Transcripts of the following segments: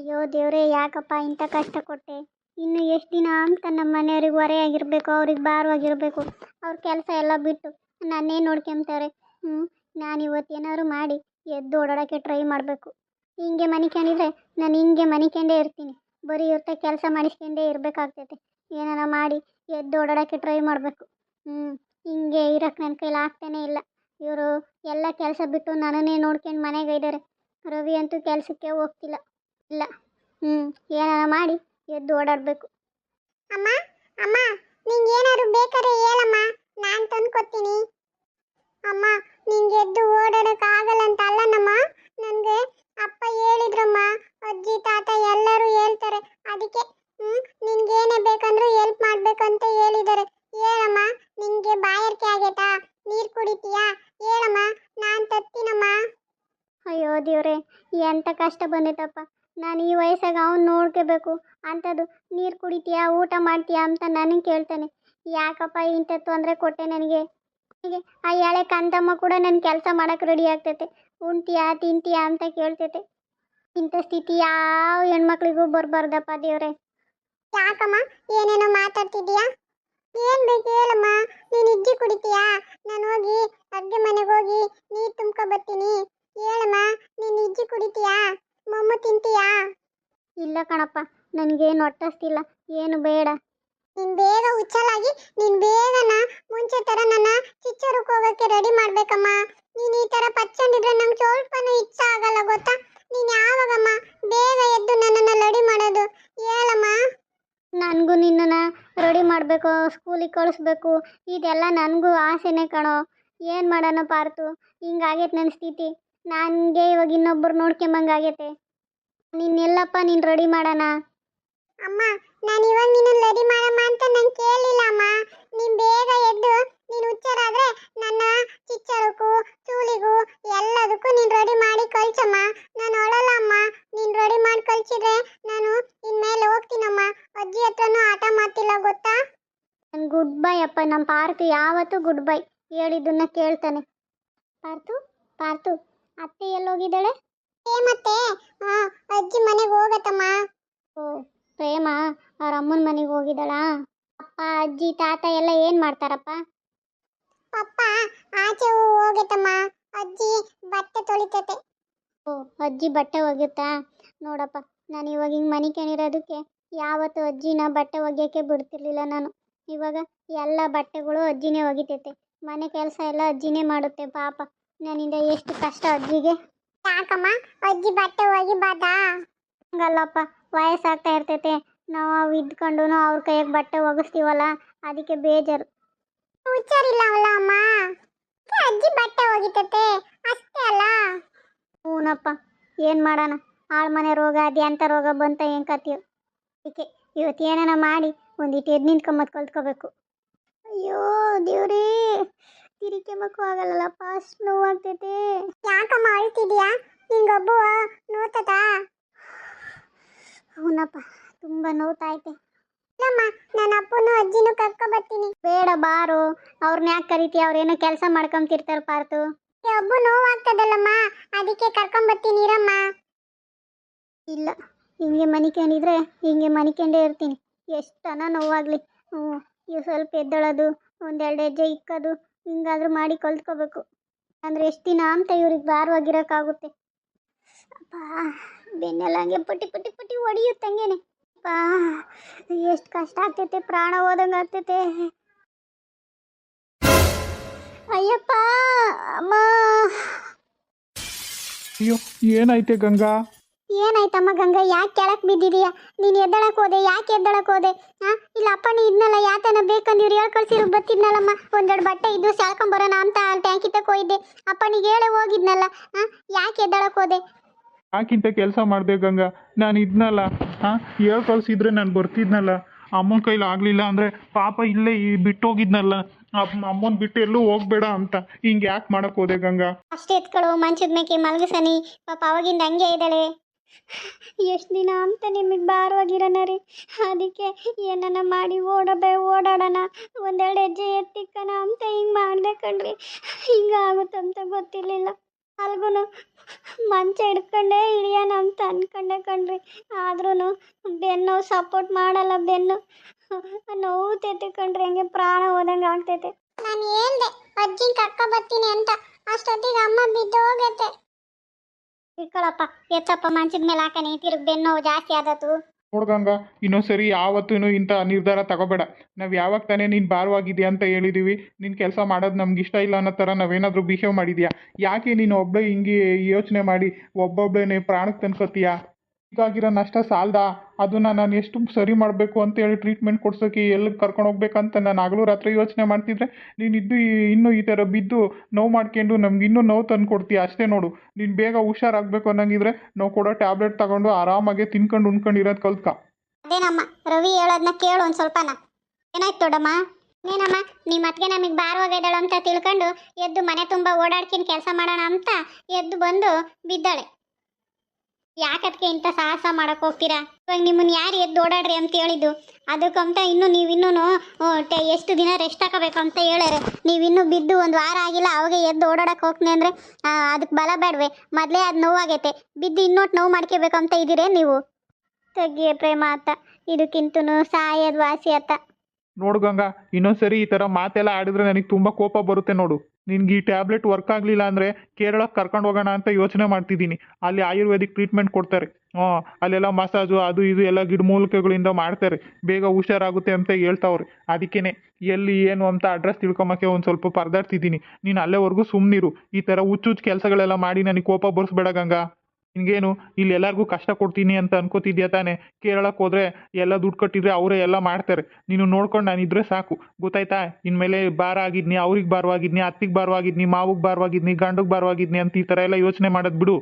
ಅಯ್ಯೋ ದೇವರೇ, ಯಾಕಪ್ಪ ಇಂಥ ಕಷ್ಟ ಕೊಟ್ಟೆ? ಇನ್ನು ಎಷ್ಟು ದಿನ ಅಂತ ನಮ್ಮ ಮನೆಯವ್ರಿಗೆ ಹೊರೆಯಾಗಿರಬೇಕು ಅವ್ರಿಗೆ ಭಾರವಾಗಿರಬೇಕು ಅವ್ರ ಕೆಲಸ ಎಲ್ಲ ಬಿಟ್ಟು ನನ್ನೇ ನೋಡ್ಕೊಂತಾರೆ ಹ್ಞೂ ನಾನು ಇವತ್ತು ಏನಾದ್ರು ಮಾಡಿ ಎದ್ದು ಓಡಾಡೋಕ್ಕೆ ಟ್ರೈ ಮಾಡಬೇಕು. ಹಿಂಗೆ ಮನಿಕೊಂಡಿದ್ರೆ ನಾನು ಹಿಂಗೆ ಮನಿಕೊಂಡೇ ಇರ್ತೀನಿ. ಬರೀ ಇರ್ತ ಕೆಲಸ ಮಾಡಿಸ್ಕೊಂಡೇ ಇರಬೇಕಾಗ್ತೈತೆ. ಏನಾರ ಮಾಡಿ ಎದ್ದು ಓಡಾಡೋಕ್ಕೆ ಟ್ರೈ ಮಾಡಬೇಕು. ಹ್ಞೂ ಹಿಂಗೆ ಇರೋಕ್ಕೆ ನನ್ನ ಕೈಲಿ ಆಗ್ತಾನೇ ಇಲ್ಲ. ಇವರು ಎಲ್ಲ ಕೆಲಸ ಬಿಟ್ಟು ನನ್ನನ್ನೇ ನೋಡ್ಕೊಂಡು ಮನೆಗೆ ರವಿ ಅಂತೂ ಕೆಲಸಕ್ಕೆ ಹೋಗ್ತಿಲ್ಲ. ಇಲ್ಲ. ಹ್ಞೂ ಏನಾರ ಮಾಡಿ ಎದ್ದು ಓಡಾಡಬೇಕು. ಅಮ್ಮ ಅಮ್ಮ ನಿಂಗೆ ಏನಾದ್ರು ಬೇಕಾದ್ರೆ ಹೇಳಮ್ಮ. ನಾನು ತಂದ್ಕೊತೀನಿ. ಅಮ್ಮ ನಿಂಗೆ ಎದ್ದು ಓಡಾಡಕ್ ಆಗಲ್ಲ ಅಂತ ಅಲ್ಲನಮ್ಮ ನನಗೆ ಅಪ್ಪ ಹೇಳಿದ್ರಮ್ಮ ಅಜ್ಜಿ ತಾತ ಎಲ್ಲರೂ ಹೇಳ್ತಾರೆ. ಅದಕ್ಕೆ ಹ್ಮ್ ನಿನ್ಗೆ ಏನೇ ಬೇಕಂದ್ರು ಹೆಲ್ಪ್ ಮಾಡ್ಬೇಕಂತ ಹೇಳಿದ್ದಾರೆ. ಹೇಳಮ್ಮ ನಿಂಗೆ ಬಾಯಾರಿಕೆ ಆಗೈತಾ? ನೀರು ಕುಡಿತೀಯಾ? ಹೇಳಮ್ಮ ನಾನು ತತ್ತೀನಮ್ಮ. ಅಯ್ಯೋ ದೇವ್ರೆ ಎಂಥ ಕಷ್ಟ ಬಂದೈತಪ್ಪ ನಾನು ಈ ವಯಸ್ಸಾಗ ಅವ್ನು ನೋಡ್ಕೋಬೇಕು. ಅಂಥದ್ದು ನೀರು ಕುಡಿತೀಯಾ, ಊಟ ಮಾಡ್ತೀಯಾ ಅಂತ ನನಗೆ ಕೇಳ್ತಾನೆ. ಯಾಕಪ್ಪ ಇಂಥ ತೊಂದರೆ ಕೊಟ್ಟೆ ನನಗೆ? ಹೀಗೆ ಆ ಎಳೆ ಕಂದಮ್ಮ ಕೂಡ ನನ್ನ ಕೆಲಸ ಮಾಡೋಕೆ ರೆಡಿ ಆಗ್ತೈತೆ. ಉಣ್ತೀಯಾ, ತಿಂತೀಯಾ ಅಂತ ಕೇಳ್ತೈತೆ. ಇಂಥ ಸ್ಥಿತಿ ಯಾವ ಹೆಣ್ಮಕ್ಳಿಗೂ ಬರಬಾರ್ದಪ್ಪ ದೇವ್ರೆ. ಯಾಕಮ್ಮ, ಏನೇನೋ ಮಾತಾಡ್ತಿದ್ಯಾ ಏನ್ ಬೇಕು ಹೇಳಮ್ಮ. ನೀನ್ ಇಜ್ಜಿ ಕುಡಿತೀಯಾ? ನಾನು ಹೋಗಿ ಅಡ್ಗೆ ಮನೆಗೆ ಹೋಗಿ ನೀರ್ ತುಂಬ್ಕೊ ಬರ್ತೀನಿ ಹೇಳಮ್ಮ ನೀನ್ ಇಜ್ಜಿ ಕುಡಿತೀಯಾ ಮೊಮ್ಮ ತಿಂತೀಯಾ ಇಲ್ಲ ಕಣಪ್ಪ ನನಗೇನು ಹೊಟ್ಟಸ್ತಿಲ್ಲ ಏನು ಬೇಡ. ನೀನ್ ಬೇಗ ಹುಚ್ಚಲಾಗಿ, ನೀನ್ ಬೇಗನ ಮುಂಚೆ ತರ ನನ್ನ ಚಿಚ್ಚರಕ್ಕೆ ಹೋಗಕ್ಕೆ ರೆಡಿ ಮಾಡ್ಬೇಕಮ್ಮ. ನೀನ್ ಈ ತರ ಪಚ್ಚಂದಿದ್ರೆ ನಂಗೆ ಸ್ವಲ್ಪನೂ ಇಚ್ಛೆ ಆಗಲ್ಲ, ಗೊತ್ತಾ? ನೀನ್ ಯಾವಾಗಮ್ಮ ಬೇಗ ಎದ್ದು ನನ್ನನ್ನ ರೆಡಿ ಮಾಡೋದು? ಹೇಳಮ್ಮ. ನನಗೂ ನಿನ್ನನ್ನು ರೆಡಿ ಮಾಡಬೇಕು ಸ್ಕೂಲಿಗೆ ಕಳಿಸ್ಬೇಕು. ಇದೆಲ್ಲ ನನಗೂ ಆಸೆನೇ ಕಣೋ. ಏನು ಮಾಡೋಣ ಪಾರ್ತು. ಹಿಂಗಾಗೈತೆ ನನ್ನ ಸ್ಥಿತಿ. ನನಗೆ ಇವಾಗ ಇನ್ನೊಬ್ಬರು ನೋಡ್ಕೊಂಬಂಗಾಗೈತೆ. ನಿನ್ನೆಲ್ಲಪ್ಪ ನೀನು ರೆಡಿ ಮಾಡೋಣ. ಅಮ್ಮ ನಾನು ಇವಾಗ ನಿನ್ನ ರೆಡಿ ಮಾಡಮ್ಮ ಅಂತ ನಂಗೆ ಕೇಳಿಲ್ಲ ಅಮ್ಮ. ನೀನು ಬೇಗ ಎದ್ದು ನೀನು ಹುಚ್ಚರಾದ್ರೆ ನನ್ನ ಚಿಚ್ಚರಕ್ಕೂ ಚೂಲಿಗೂ ಎಲ್ಲದಕ್ಕೂ ನೀನು ರೆಡಿ ಮಾಡಿ ಕಳ್ಸಮ್ಮ. ನಾನು ಅಳಲ್ಲ ಅಮ್ಮ. ನೀನು ರೆಡಿ ಮಾಡಿ ಕಳ್ಸಿದ್ರೆ ನಾನು ಇನ್ಮೇಲೆ ಹೋಗ್ತೀನಮ್ಮ. ಅಜ್ಜಿ ಹತ್ರನೂ ಆಟ ಮಾಡ್ತಿಲ್ಲ ಗೊತ್ತಾ? ನನ್ನ ಗುಡ್ ಬೈ ಅಪ್ಪ ನಮ್ಮ ಪಾರ್ತು ಯಾವತ್ತೂ ಗುಡ್ ಬೈ ಹೇಳಿದ್ದನ್ನ ಕೇಳ್ತಾನೆ. ಪಾರ್ತು ಪಾರ್ತು ಅತ್ತೆ ಎಲ್ಲೋಗಿದ್ದಾಳೆ? ಏ ಮತ್ತೆ? ಅಜ್ಜಿ ಮನೆಗೆ ಹೋಗತ್ತಮ್ಮ. ಓ ಪ್ರೇಮ ಅವ್ರ ಅಮ್ಮನ ಮನೆಗೆ ಹೋಗಿದ್ದಾಳ? ಅಪ್ಪ ಅಜ್ಜಿ ತಾತ ಎಲ್ಲ ಏನು ಮಾಡ್ತಾರಪ್ಪ? ಅಪ್ಪ ಆಚೆ ಹೋಗತ್ತಮ್ಮ ಅಜ್ಜಿ ಬಟ್ಟೆ ತೊಳಿತೈತೆ. ಓ ಅಜ್ಜಿ ಬಟ್ಟೆ ಒಗೆಯುತ್ತಾ? ನೋಡಪ್ಪ ನಾನು ಇವಾಗ ಹಿಂಗೆ ಮನೆ ಕೆಣಿರೋದಕ್ಕೆ ಯಾವತ್ತು ಅಜ್ಜಿನ ಬಟ್ಟೆ ಒಗೆಯೋಕ್ಕೆ ಬಿಡ್ತಿರ್ಲಿಲ್ಲ ನಾನು. ಇವಾಗ ಎಲ್ಲ ಬಟ್ಟೆಗಳು ಅಜ್ಜಿನೇ ಒಗಿತೈತೆ. ಮನೆ ಕೆಲಸ ಎಲ್ಲ ಅಜ್ಜಿನೇ ಮಾಡುತ್ತೆ ಪಾಪ. ನನ್ನಿಂದ ಎಷ್ಟು ಕಷ್ಟ ಅಜ್ಜಿಗೆ. ಯಾಕಮ್ಮ ಅಜ್ಜಿ ಬಟ್ಟೆ ಒಗಿಬಾರ್ದಾ? ಹಂಗಲ್ಲಪ್ಪ ವಯಸ್ಸಾಗ್ತಾ ಇರ್ತೈತೆ. ನಾವು ಇದ್ಕೊಂಡು ಅವ್ರ ಕೈಯಾಗೆ ಬಟ್ಟೆ ಒಗಿಸ್ತೀವಲ್ಲ, ಅದಕ್ಕೆ ಬೇಜಾರು. ಹುಷಾರಿಲ್ಲವಲ್ಲ ಅಮ್ಮ. ಅಜ್ಜಿ ಬಟ್ಟೆ ಒಗಿತತೆ, ಅಷ್ಟೇ ಅಲ್ಲ. ಹ್ಞೂನಪ್ಪ ಏನು ಮಾಡೋಣ? ಆಳ್ ಮನೆ ರೋಗ ಅಂತ ರೋಗ ಬಂತ ಏನು ಕತ್ತೀವಿ ಅದಕ್ಕೆ ಇವತ್ತು ಏನಾನ ಮಾಡಿ ಒಂದಿಟ್ಟು ಎದ್ದು ನಿಂತ್ಕೊಂಬತ್ತು ಕಲ್ತ್ಕೋಬೇಕು. ಅಯ್ಯೋ ದೇವ್ರಿ ತಿರಿಕೆ ಮಕ್ಕಳು ಆಗಲ್ಲಲ್ಲಪ್ಪ ಅಷ್ಟು ನೋವಾಗ್ತೈತೆ. ಯಾಕಮ್ಮ ಅಳ್ತಿದ್ಯಾ? ನಿಂಗೊಬ್ಬ ನೋತದ? ಹೌನಪ್ಪ, ತುಂಬ ನೋವ್ತೈತೆ ಇಲ್ಲಮ್ಮ ನನ್ನ ಅಪ್ಪನೂ ಅಜ್ಜಿನೂ ಕರ್ಕೊ ಬರ್ತೀನಿ ಬೇಡ ಬಾರು ಅವ್ರನ್ನ ಯಾಕೆ ಕರಿತೀಯ ಅವ್ರೇನೋ ಕೆಲಸ ಮಾಡ್ಕೊಂತಿರ್ತಾರೆ ಪಾರ್ತು. ಏ ಒಬ್ಬ ನೋವಾಗ್ತದಲ್ಲಮ್ಮ, ಅದಕ್ಕೆ ಕರ್ಕೊಂಬರ್ತೀನಿ, ಇರಮ್ಮ. ಇಲ್ಲ, ಹಿಂಗೆ ಮನಿಕೊಂಡಿದ್ರೆ ಹಿಂಗೆ ಮನಿಕೊಂಡೇ ಇರ್ತೀನಿ. ಎಷ್ಟನ ನೋವಾಗಲಿ. ಹ್ಞೂ ಇವು ಸ್ವಲ್ಪ ಎದ್ದೇಳೋದು, ಒಂದೆರಡು ಹೆಜ್ಜೆ ಇಕ್ಕೋದು, ಹಿಂಗಾದ್ರೂ ಮಾಡಿ ಕಲ್ತ್ಕೋಬೇಕು. ಅಂದರೆ ಎಷ್ಟು ದಿನ ಅಂತ ಇವ್ರಿಗೆ ಭಾರವಾಗಿರೋಕ್ಕಾಗುತ್ತೆ. ಅಪ್ಪ ಬೆನ್ನೆಲ್ಲ ಹಂಗೆ ಪಟ್ಟಿ ಪಟ್ಟಿ ಪಟ್ಟಿ ಹೊಡಿಯುತ್ತಂಗೇನೆ ಅಪ್ಪ ಎಷ್ಟು ಕಷ್ಟ ಆಗ್ತೈತೆ ಪ್ರಾಣ ಹೋದಂಗೆ ಆಗ್ತೈತೆ. ಅಯ್ಯಪ್ಪ ಅಮ್ಮ. ಅಯ್ಯೋ ಏನಾಯ್ತೆ ಗಂಗಾ? ಏನಾಯ್ತಮ್ಮ ಗಂಗಾ ಯಾಕೆ ಕೆಳಕ್ ಬಿದ್ದಿದೀಯ? ನೀನು ಎದ್ದಳಕ್ ಹೋದೆ ಯಾಕೆ ಎದ್ದಳಕ್ ಹೋದೆ? ಹಾ ಇಲ್ಲ ನೀ ಇದ್ನಲ್ಲ ಯಾತನ ಬೇಕಂದಿವ್ರು ಹೇಳ್ ಕಳ್ಸಿರು ಬತ್ತಿದ್ನಲ್ಲಮ್ಮ. ಒಂದೆರಡು ಬಟ್ಟೆ ಇದ್ದು ಬರೋಣ ಅಂತ ಟ್ಯಾಂಕಿ ತಕ ಅಪ್ಪ ಅಪ್ಪನಿಗೆ ಹೇಳಿ ಹೋಗಿದ್ನಲ್ಲ. ಹಾ ಯಾಕೆ ಎದ್ದಳಕ್ ಹೋದೆ? ಯಾಕಿಂತ ಕೆಲಸ ಮಾಡಿದೆ ಗಂಗಾ. ನಾನು ಇದ್ನಲ್ಲ, ಹಾಂ, ಹೇಳ್ ಕಳ್ಸಿದ್ರೆ ನಾನು ಬರ್ತಿದ್ನಲ್ಲ. ಅಮ್ಮನ ಕೈಲಿ ಆಗಲಿಲ್ಲ ಅಂದರೆ ಪಾಪ ಇಲ್ಲೇ ಈ ಬಿಟ್ಟೋಗಿದ್ನಲ್ಲ. ಅಮ್ಮನ ಬಿಟ್ಟು ಎಲ್ಲೂ ಹೋಗ್ಬೇಡ ಅಂತ. ಹಿಂಗೆ ಯಾಕೆ ಮಾಡಕ್ಕೆ ಹೋದೆ ಗಂಗಾ? ಅಷ್ಟೇ ಎತ್ಕೊಳ್ಳೋ ಮಂಚದ ಮೇಕೆ ಮಲಗಿಸನಿ ಪಾಪ ಅವಾಗಿಂದ ಹಂಗೆ ಇದ್ದಾಳೆ. ಎಷ್ಟು ದಿನ ಅಂತ ನಿಮಗೆ ಭಾರವಾಗಿರೋಣ ರೀ. ಅದಕ್ಕೆ ಏನನ್ನ ಮಾಡಿ ಓಡಬೇ, ಓಡಾಡೋಣ. ಒಂದೆರಡು ಹೆಜ್ಜೆ ಎತ್ತಿಕ್ಕಣ ಅಂತ ಹಿಂಗೆ ಮಾಡಿದೆ ಕಣ್ರಿ. ಹಿಂಗೆ ಆಗುತ್ತಂತ ಗೊತ್ತಿರಲಿಲ್ಲ. ಅಲ್ಗೂ ಮಂಚ ಹಿಡ್ಕೊಂಡೇ ಇಳಿಯೋಣ ಅಂತ ಅನ್ಕೊಂಡೆ ಕಣ್ರಿ. ಆದ್ರೂ ಬೆನ್ನು ಸಪೋರ್ಟ್ ಮಾಡಲ್ಲ ಬೆನ್ನು. ನೋವು ಕಣ್ರಿ ಹಂಗೆ ಪ್ರಾಣ ಹೋದಂಗೆ ಆಗ್ತೈತೆ. ನಾನು ಹೇಳ್ದೆ ಅಜ್ಜಿನ ಕರ್ಕ ಬರ್ತೀನಿ ಅಂತ. ಅಷ್ಟೊತ್ತಿಗೆ ಅಮ್ಮ ಬಿದ್ದು ಹೋಗತ್ತೆ ಇಟ್ಕೊಳಪ್ಪ ಎತ್ತಪ್ಪ ಮಂಚದ ಮೇಲೆ ಹಾಕನಿ ತಿರುಗಿ ಬೆನ್ನು ನೋವು ಜಾಸ್ತಿ ಆದತು ನೋಡ್ಗಂಗ ಇನ್ನೊಂದ್ಸರಿ ಯಾವತ್ತೂ ಇಂಥ ನಿರ್ಧಾರ ತಗೋಬೇಡ. ನಾವು ಯಾವಾಗ ತಾನೇ ನೀನು ಭಾರವಾಗಿದೆಯಾ ಅಂತ ಹೇಳಿದ್ದೀವಿ ನಿನ್ನ ಕೆಲಸ ಮಾಡೋದು ನಮ್ಗೆ ಇಷ್ಟ ಇಲ್ಲ ಅನ್ನೋ ಥರ ನಾವೇನಾದರೂ ಬಿಹೇವ್ ಮಾಡಿದ್ಯಾ? ಯಾಕೆ ನೀನು ಒಬ್ಬಳೇ ಹಿಂಗೆ ಯೋಚನೆ ಮಾಡಿ ಒಬ್ಬೊಬ್ಬನೇ ಪ್ರಾಣಕ್ಕೆ ತಂದ್ಕೊತೀಯಾ? ಹೀಗಾಗಿರೋ ನಷ್ಟ ಸಾಲ್ದಾ? ಅದನ್ನ ನಾನು ಎಷ್ಟು ಸರಿ ಮಾಡಬೇಕು ಅಂತ ಹೇಳಿ ಟ್ರೀಟ್ಮೆಂಟ್ ಕೊಡ್ಸೋಕೆ ಎಲ್ಲಿ ಕರ್ಕೊಂಡು ಹೋಗ್ಬೇಕಂತ ನಾನು ಹಗಲು ರಾತ್ರಿ ಯೋಚನೆ ಮಾಡ್ತಿದ್ರೆ, ನೀನು ಇದ್ದು ಇನ್ನೂ ಈ ಥರ ಬಿದ್ದು ನೋವು ಮಾಡ್ಕೊಂಡು ನಮ್ಗೆ ಇನ್ನೂ ನೋವು ತಂದು ಕೊಡ್ತೀಯ? ಅಷ್ಟೇ ನೋಡು. ನೀನು ಬೇಗ ಹುಷಾರಾಗಬೇಕು ಅನ್ನಂಗಿದ್ರೆ ನಾವು ಕೊಡೋ ಟ್ಯಾಬ್ಲೆಟ್ ತಗೊಂಡು ಆರಾಮಾಗಿ ತಿನ್ಕೊಂಡು ಉಣ್ಕೊಂಡು ಇರೋದು ಕಲ್ತ್ಕ. ಅದೇನಮ್ಮ, ರವಿ ಹೇಳೋದನ್ನ ಕೇಳು ಒಂದು ಸ್ವಲ್ಪನ. ಏನಾಯ್ತು ದೊಡ್ಡಮ್ಮ? ಏನಮ್ಮ ನಿಮ್ಮ ಅತ್ತಿಗೆ ನಮಗೆ ಭಾರವಾಗಿದ್ದಾಳು ಅಂತ ತಿಳ್ಕೊಂಡು ಎದ್ದು ಮನೆ ತುಂಬ ಓಡಾಡ್ಕೊಂಡು ಕೆಲಸ ಮಾಡೋಣ ಅಂತ ಎದ್ದು ಬಂದು ಬಿದ್ದಾಳೆ. ಯಾಕದಕ್ಕೆ ಇಂಥ ಸಾಹಸ ಮಾಡೋಕೆ ಹೋಗ್ತೀರಾ? ಇವಾಗ ನಿಮ್ಮನ್ನು ಯಾರು ಎದ್ದು ಓಡಾಡ್ರಿ ಅಂತ ಹೇಳಿದ್ದು? ಅದಕ್ಕಂತ ಇನ್ನು ನೀವಿನ್ನೂ ಎಷ್ಟು ದಿನ ರೆಸ್ಟ್ ಹಾಕಬೇಕು ಅಂತ ನೀವು ನೀವಿನ್ನೂ ಬಿದ್ದು ಒಂದು ವಾರ ಆಗಿಲ್ಲ, ಅವಾಗ ಎದ್ದು ಓಡಾಡಕ್ಕೆ ಹೋಗ್ತೀನಿ ಅಂದರೆ ಅದಕ್ಕೆ ಬಲ ಬೇಡವೆ ಮೊದಲೇ ಅದು ನೋವಾಗೈತೆ. ಬಿದ್ದು ಇನ್ನೊಟ್ಟು ನೋವು ಮಾಡ್ಕೋಬೇಕು ಅಂತ ಇದ್ದೀರೇ ನೀವು? ತಗ್ಗಿ ಪ್ರೇಮ ಅತ್ತ. ಇದಕ್ಕಿಂತ ಸಾಯದ್ ವಾಸಿ ಅತ್ತ. ನೋಡು ಗಂಗಾ, ಇನ್ನೊಂದ್ಸರಿ ಈ ಥರ ಮಾತೆಲ್ಲ ಆಡಿದ್ರೆ ನನಗೆ ತುಂಬ ಕೋಪ ಬರುತ್ತೆ ನೋಡು. ನಿನ್ಗೆ ಈ ಟ್ಯಾಬ್ಲೆಟ್ ವರ್ಕ್ ಆಗಲಿಲ್ಲ ಅಂದರೆ ಕೇರಳಕ್ಕೆ ಕರ್ಕೊಂಡು ಹೋಗೋಣ ಅಂತ ಯೋಚನೆ ಮಾಡ್ತಿದ್ದೀನಿ. ಅಲ್ಲಿ ಆಯುರ್ವೇದಿಕ್ ಟ್ರೀಟ್ಮೆಂಟ್ ಕೊಡ್ತಾರೆ. ಹ್ಞೂ, ಅಲ್ಲೆಲ್ಲ ಮಸಾಜು ಅದು ಇದು ಎಲ್ಲ ಗಿಡಮೂಲಿಕೆಗಳಿಂದ ಮಾಡ್ತಾರೆ. ಬೇಗ ಹುಷಾರಾಗುತ್ತೆ ಅಂತ ಹೇಳ್ತಾವ್ರೆ. ಅದಕ್ಕೇ ಎಲ್ಲಿ ಏನು ಅಂತ ಅಡ್ರೆಸ್ ತಿಳ್ಕೊಂಬಕ್ಕೆ ಒಂದು ಸ್ವಲ್ಪ ಪರದಾಡ್ತಿದ್ದೀನಿ. ನೀನು ಅಲ್ಲೇವರೆಗೂ ಸುಮ್ಮನಿರು ಈ ಥರ ಹುಚ್ಚು ಹುಚ್ಚು ಕೆಲಸಗಳೆಲ್ಲ ಮಾಡಿ ನನಗೆ ಕೋಪ ಬರ್ಸ್ಬೇಡ ಗಂಗಾ. ನಿನಗೇನು ಇಲ್ಲಿ ಎಲ್ಲರಿಗೂ ಕಷ್ಟ ಕೊಡ್ತೀನಿ ಅಂತ ಅನ್ಕೋತಿದ್ಯಾ ತಾನೆ? ಕೇರಳಕ್ಕೆ ಹೋದ್ರೆ ಎಲ್ಲ ದುಡ್ಡು ಕಟ್ಟಿದ್ರೆ ಅವರೇ ಎಲ್ಲ ಮಾಡ್ತಾರೆ. ನೀನು ನೋಡ್ಕೊಂಡು ನಾನು ಇದ್ರೆ ಸಾಕು. ಗೊತ್ತಾಯ್ತಾ? ಇನ್ಮೇಲೆ ಭಾರ ಆಗಿದ್ನಿ, ಅವ್ರಿಗೆ ಭಾರವಾಗಿದ್ನಿ ಅತ್ತಿಗೆ ಭಾರವಾಗಿದ್ನಿ ಮಾವಿಗೆ ಭಾರವಾಗಿದ್ನಿ ಗಂಡಗೆ ಭಾರವಾಗಿದ್ನಿ ಅಂತ ಈ ಥರ ಎಲ್ಲ ಯೋಚನೆ ಮಾಡೋದು ಬಿಡು.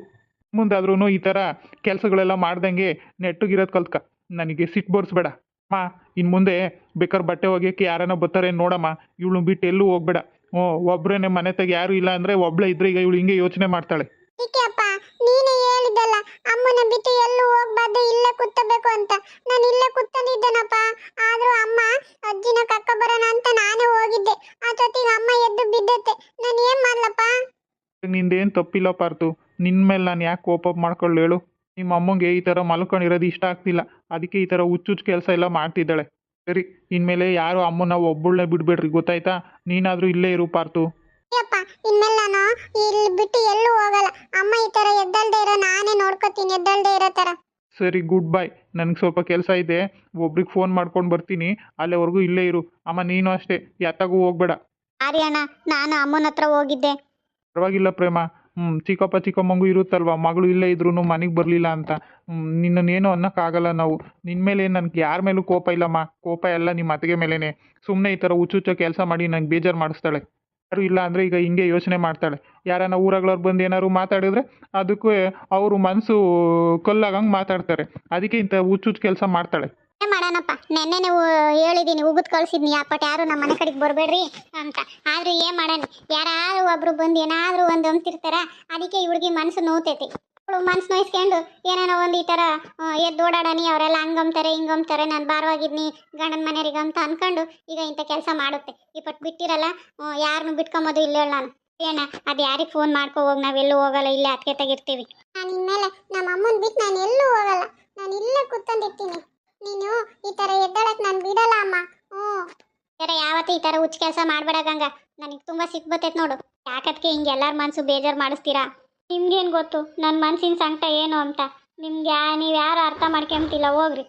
ಮುಂದಾದ್ರೂ ಈ ಥರ ಕೆಲಸಗಳೆಲ್ಲ ಮಾಡ್ದಂಗೆ ನೆಟ್ಟಗಿರೋದು ಕಲ್ತ್ಕ. ನನಗೆ ಸಿಟ್ಟು ಬರ್ಸ್ಬೇಡ. ಮಾ ಇನ್ನು ಮುಂದೆ ಬೇಕಾದ್ರೆ ಬಟ್ಟೆ ಒಗೆಯೋಕ್ಕೆ ಯಾರನ್ನ ಬರ್ತಾರೆ ನೋಡಮ್ಮ. ಇವಳು ಬಿಟ್ಟು ಎಲ್ಲೂ ಹೋಗ್ಬೇಡ. ಹ್ಞೂ ನಿಮ್ಮ ಮನೆ ತೆಗೆ ಯಾರು ಇಲ್ಲ ಅಂದರೆ ಒಬ್ಬಳೇ ಇದ್ರೆ ಈಗ ಇವಳು ಹಿಂಗೆ ಯೋಚನೆ ಮಾಡ್ತಾಳೆ. ಅಪ್ಪ ನೀನೇ ಹೇಳಿದ್ದಲ್ಲ, ಅಮ್ಮನ ಬಿಟ್ಟು ಎಲ್ಲೂ ಹೋಗ್ಬಾರ್ದು ಇಲ್ಲೇ ಕೂತ್ತಬೇಕು ಅಂತ. ನಾನು ಇಲ್ಲೇ ಕೂತ್ಕೊಂಡಿದ್ದೇನಪ್ಪ. ಆದ್ರೂ ಅಮ್ಮ, ಅಜ್ಜಿನ ಕಕ್ಕ ಬರೋಣ ಅಂತ ನಾನೇ ಹೋಗಿದ್ದೆ. ಅಷ್ಟೊತ್ತಿಗೆ ಅಮ್ಮ ಎದ್ದು ಬಿದ್ದತ್ತೆ ನಾನು ಏನ್ ಮಾಡ್ಲಪ್ಪ? ನಿಂದೇನು ತಪ್ಪಿಲ್ಲ ಪಾರ್ತು. ನಿನ್ನ ಮೇಲೆ ನಾನು ಯಾಕೆ ಕೋಪ ಮಾಡ್ಕೊಳ್ಳು ಹೇಳು. ನಿಮ್ಮ ಅಮ್ಮಂಗೆ ಈ ಥರ ಮಲ್ಕೊಂಡಿರೋದು ಇಷ್ಟ ಆಗ್ತಿಲ್ಲ. ಅದಕ್ಕೆ ಈ ಥರ ಹುಚ್ಚುಚ್ಚು ಕೆಲಸ ಎಲ್ಲ ಮಾಡ್ತಿದ್ದಾಳೆ. ಸರಿ, ಇನ್ಮೇಲೆ ಯಾರು ಅಮ್ಮನ ಒಬ್ಬಳನ್ನೇ ಬಿಡ್ಬೇಡ್ರಿ, ಗೊತ್ತಾಯ್ತಾ? ನೀನಾದರೂ ಇಲ್ಲೇ ಇರು ಪಾರ್ತು. ಸರಿ ಗುಡ್ ಬೈ ನನಗೆ ಸ್ವಲ್ಪ ಕೆಲಸ ಇದೆ. ಒಬ್ರಿಗೆ ಫೋನ್ ಮಾಡ್ಕೊಂಡು ಬರ್ತೀನಿ. ಅಲ್ಲಿವರೆಗೂ ಇಲ್ಲೇ ಇರು. ಅಮ್ಮ ನೀನು ಅಷ್ಟೇ. ಯಾತಾಗೂ ಹೋಗ್ಬೇಡ. ಅಣ್ಣ ನಾನು ಅಮ್ಮನ ಹತ್ರ ಹೋಗಿದ್ದೆ. ಪರವಾಗಿಲ್ಲ ಪ್ರೇಮ. ಹ್ಞೂ ಚಿಕ್ಕಪ್ಪ ಚಿಕ್ಕಮ್ಮಂಗೂ ಇರುತ್ತಲ್ವ? ಮಗಳು ಇಲ್ಲೇ ಇದ್ರೂ ಮನೆಗೆ ಬರಲಿಲ್ಲ ಅಂತ. ನಿನ್ನನ್ನೇನು ಅನ್ನೋಕ್ಕಾಗಲ್ಲ ನಾವು. ನಿನ್ನ ಮೇಲೆ ನನಗೆ ಯಾರ ಮೇಲೂ ಕೋಪ ಇಲ್ಲಮ್ಮ. ಕೋಪ ಎಲ್ಲ ನಿಮ್ಮ ಅತ್ತಿಗೆ ಮೇಲೇ ಸುಮ್ಮನೆ ಈ ಥರ ಹುಚ್ಚುಚ್ಚ ಕೆಲಸ ಮಾಡಿ ನಂಗೆ ಬೇಜಾರು ಮಾಡಿಸ್ತಾಳೆ. ಯಾರು ಇಲ್ಲ ಅಂದರೆ ಈಗ ಹಿಂಗೆ ಯೋಚನೆ ಮಾಡ್ತಾಳೆ. ಯಾರನ್ನ ಊರಾಗಳವ್ರು ಬಂದು ಏನಾದ್ರು ಮಾತಾಡಿದ್ರೆ ಅದಕ್ಕೆ ಅವರು ಮನಸ್ಸು ಕೊಲ್ಲಾಗಂಗೆ ಮಾತಾಡ್ತಾರೆ. ಅದಕ್ಕೆ ಇಂಥ ಹುಚ್ಚುಚ್ಚು ಕೆಲಸ ಮಾಡ್ತಾಳೆ. ಏನ್ ಮಾಡೋಣಪ್ಪ, ನೆನ್ನೆ ನೀವು ಉಗಿದ್ ಕಳ್ಸಿದ್ನಿ. ಯಾಪಟ್ ಯಾರು ನಮ್ಮ ಮನೆ ಕಡೆಗೆ ಬರಬೇಡ್ರಿ ಅಂತ. ಆದ್ರೂ ಏನ್ ಮಾಡೋಣ, ಯಾರಾದ್ರೂ ಒಬ್ರು ಬಂದು ಏನಾದ್ರೂ ಒಂದು ಅಂತಿರ್ತಾರ ಅದಕ್ಕೆ ಹುಡುಗಿ ಮನಸ್ಸು ನೋತೈತಿ. ಮನ್ಸು ನೋಯಿಸ್ಕೊಂಡು ಏನೇನೋ ಒಂದು ಈ ಥರ ಎದ್ದು ಓಡಾಡಣಿ ಅವರೆಲ್ಲ ಹಂಗಂತಾರೆ ಹಿಂಗಂತಾರೆ ನಾನು ಭಾರವಾಗಿದ್ನಿ ಗಂಡನ ಮನೆಯವ್ರಿಗೆ ಅಂತ ಅನ್ಕೊಂಡು ಈಗ ಇಂಥ ಕೆಲಸ ಮಾಡುತ್ತೆ. ಈ ಪಟ್ಟು ಬಿಟ್ಟಿರಲ್ಲ ಯಾರನ್ನು ಬಿಟ್ಕೊಂಬೋದು ಇಲ್ಲೇ ನಾನು ಏನ ಅದು ಯಾರಿಗೆ ಫೋನ್ ಮಾಡ್ಕೊ ಹೋಗಿ ನಾವೆಲ್ಲೂ ಹೋಗಲ್ಲ ಇಲ್ಲೇ ಅದಕ್ಕೆ ತೆಗಿರ್ತೀವಿ ನಾನು ಇನ್ಮೇಲೆ ನಮ್ಮ ಅಮ್ಮನ ಬಿಟ್ಟು ನಾನು ಎಲ್ಲೂ ಹೋಗಲ್ಲ. ನಾನು ಇಲ್ಲೇ ಕೂತ್ಕೊಂಡಿರ್ತೀನಿ. ನೀನು ಈ ತರ ಎದ್ದಾಳಕ್ಕೆ ನಾನು ಬಿಡಲ್ಲ ಅಮ್ಮ. ಹ್ಞೂ. ಯಾರ ಯಾವತ್ತೂ ಈ ಥರ ಹುಚ್ಚ ಕೆಲಸ ಮಾಡಬೇಡ ಗಂಗ. ನನಗೆ ತುಂಬ ಸಿಟ್ಟು ಬತ್ತೈತೆ ನೋಡು. ಯಾಕದಕ್ಕೆ ಹಿಂಗೆ ಎಲ್ಲರ ಮನಸ್ಸು ಬೇಜಾರು ಮಾಡಿಸ್ತೀರಾ? ನಿಮ್ಗೇನು ಗೊತ್ತು? ನನ್ನ ಮನ್ಸಿನ ಸಂಕಟ ಏನು ಅಂತ? ನಿಮ್ಗೆ ನೀವು ಯಾರು ಅರ್ಥ ಮಾಡ್ಕೊಂತಿಲ್ಲ ಹೋಗ್ರಿ.